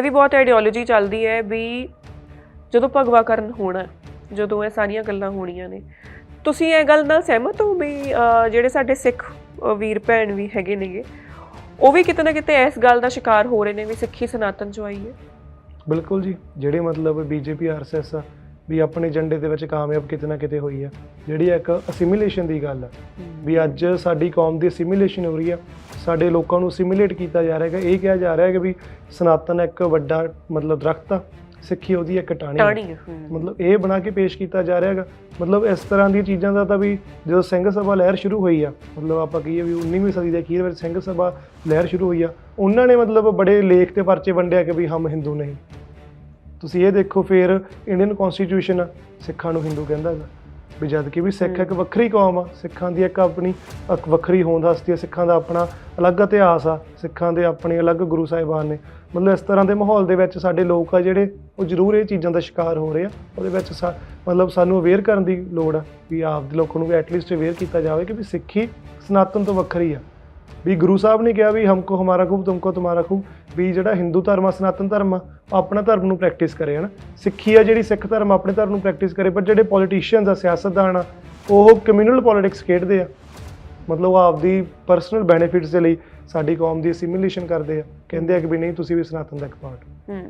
ਇਹ ਬਹੁਤ ਆਈਡੀਓਲੋਜੀ ਚੱਲਦੀ ਹੈ ਵੀ ਜਦੋਂ ਭਗਵਾ ਕਰਨ ਹੋਣਾ, ਜਦੋਂ ਇਹ ਸਾਰੀਆਂ ਗੱਲਾਂ ਹੋਣੀਆਂ ਨੇ। ਤੁਸੀਂ ਇਹ ਗੱਲ ਨਾਲ ਸਹਿਮਤ ਹੋ ਵੀ ਜਿਹੜੇ ਸਾਡੇ ਸਿੱਖ ਵੀਰ ਭੈਣ ਵੀ ਹੈਗੇ ਨੇਗੇ, ਉਹ ਵੀ ਕਿਤੇ ਨਾ ਕਿਤੇ ਇਸ ਗੱਲ ਦਾ ਸ਼ਿਕਾਰ ਹੋ ਰਹੇ ਨੇ ਵੀ ਸਿੱਖੀ ਸਨਾਤਨ ਚੋਂ ਆਈ ਹੈ? ਬਿਲਕੁਲ ਜੀ। ਜਿਹੜੇ ਮਤਲਬ ਬੀਜੇਪੀ ਆਰਐਸਐਸ ਆ ਵੀ ਆਪਣੇ ਏਜੰਡੇ ਦੇ ਵਿੱਚ ਕਾਮਯਾਬ ਕਿਤੇ ਨਾ ਕਿਤੇ ਹੋਈ ਆ। ਜਿਹੜੀ ਇੱਕ ਅਸਿਮੀਲੇਸ਼ਨ ਦੀ ਗੱਲ ਆ। ਵੀ ਅੱਜ ਸਾਡੀ ਕੌਮ ਦੀ ਅਸਿਮੀਲੇਸ਼ਨ ਹੋ ਰਹੀ ਆ। ਸਾਡੇ ਲੋਕਾਂ ਨੂੰ ਅਸਿਮੀਲੇਟ ਕੀਤਾ ਜਾ ਰਿਹਾ ਹੈ ਇਹ ਕਿਹਾ ਜਾ ਰਿਹਾ ਹੈ ਕਿ ਵੀ ਸਨਾਤਨ ਇੱਕ ਵੱਡਾ ਮਤਲਬ ਦਰਖਤ ਆ। ਸਿੱਖੀ ਉਹਦੀ ਇੱਕ। ਟਾਣੀ। ਮਤਲਬ ਇਹ ਬਣਾ ਕੇ ਪੇਸ਼ ਕੀਤਾ ਜਾ ਰਿਹਾ ਹੈਗਾ। ਮਤਲਬ ਇਸ ਤਰ੍ਹਾਂ ਦੀਆਂ ਚੀਜ਼ਾਂ ਦਾ ਤਾਂ ਵੀ ਜਦੋਂ ਸਿੰਘ ਸਭਾ ਲਹਿਰ ਸ਼ੁਰੂ ਹੋਈ ਆ ਮਤਲਬ ਆਪਾਂ ਕਹੀਏ ਵੀ 19ਵੀਂ ਸਦੀ ਦੇ ਅਖੀਰ ਵਿੱਚ ਸਿੰਘ ਸਭਾ ਲਹਿਰ ਸ਼ੁਰੂ ਹੋਈ ਆ ਉਹਨਾਂ ਨੇ ਮਤਲਬ ਬੜੇ ਲੇਖ ਤੇ ਪਰਚੇ ਵੰਡਿਆ ਕਿ ਵੀ ਹਮ ਹਿੰਦੂ ਨਹੀਂ। ਤੁਸੀਂ ਇਹ ਦੇਖੋ ਫਿਰ ਇੰਡੀਅਨ ਕਨਸਟੀਟਿਊਸ਼ਨ ਸਿੱਖਾਂ ਨੂੰ ਹਿੰਦੂ ਕਹਿੰਦਾ ਹੈਗਾ। ਵੀ ਜਦ ਕਿ ਵੀ ਸਿੱਖ ਇੱਕ ਵੱਖਰੀ ਕੌਮ ਆ ਸਿੱਖਾਂ ਦੀ ਇੱਕ ਆਪਣੀ ਇੱਕ ਵੱਖਰੀ ਹੋਂਦ ਹਸਤੀ ਆ ਸਿੱਖਾਂ ਦਾ ਆਪਣਾ ਅਲੱਗ ਇਤਿਹਾਸ ਆ ਸਿੱਖਾਂ ਦੇ ਆਪਣੇ ਅਲੱਗ ਗੁਰੂ ਸਾਹਿਬਾਨ ਨੇ। ਮਤਲਬ ਇਸ ਤਰ੍ਹਾਂ ਦੇ ਮਾਹੌਲ ਦੇ ਵਿੱਚ ਸਾਡੇ ਲੋਕ ਆ ਜਿਹੜੇ ਉਹ ਜ਼ਰੂਰ ਇਹ ਚੀਜ਼ਾਂ ਦਾ ਸ਼ਿਕਾਰ ਹੋ ਰਹੇ ਆ। ਉਹਦੇ ਵਿੱਚ ਸਾ- ਮਤਲਬ ਸਾਨੂੰ ਅਵੇਅਰ ਕਰਨ ਦੀ ਲੋੜ ਆ ਵੀ ਆਪ ਦੇ ਲੋਕਾਂ ਨੂੰ ਵੀ ਐਟਲੀਸਟ ਅਵੇਅਰ ਕੀਤਾ ਜਾਵੇ ਕਿ ਵੀ ਸਿੱਖੀ ਸਨਾਤਨ ਤੋਂ ਵੱਖਰੀ ਆ। ਵੀ ਗੁਰੂ ਸਾਹਿਬ ਨੇ ਕਿਹਾ ਵੀ ਹਮਕੋ ਹਮਾਰਾ ਖੂਬ, ਤੁਮਕੋ ਤੁਹਾਡਾ ਖੂਬ, ਵੀ ਜਿਹੜਾ ਹਿੰਦੂ ਧਰਮ ਆ, ਸਨਾਤਨ ਧਰਮ ਆ, ਉਹ ਆਪਣਾ ਧਰਮ ਨੂੰ ਪ੍ਰੈਕਟਿਸ ਕਰੇ, ਹਨ? ਸਿੱਖੀ ਆ ਜਿਹੜੀ ਸਿੱਖ ਧਰਮ ਆਪਣੇ ਧਰਮ ਨੂੰ ਪ੍ਰੈਕਟਿਸ ਕਰੇ, ਪਰ ਜਿਹੜੇ ਪੋਲੀਟੀਸ਼ੀਅਨਸ ਆ, ਸਿਆਸਤਦਾਨ ਆ, ਉਹ ਕਮਿਊਨਲ ਪੋਲਿਟਿਕਸ ਖੇਡਦੇ ਆ। ਮਤਲਬ ਉਹ ਆਪਦੀ ਪਰਸਨਲ ਬੈਨੀਫਿਟਸ ਦੇ ਲਈ ਸਾਡੀ ਕੌਮ ਦੀ ਅਸਿਮੀਲੇਸ਼ਨ ਕਰਦੇ ਆ। ਕਹਿੰਦੇ ਆ ਕਿ ਵੀ ਨਹੀਂ, ਤੁਸੀਂ ਵੀ ਸਨਾਤਨ ਦਾ ਇੱਕ ਪਾਰਟ ਹੋ।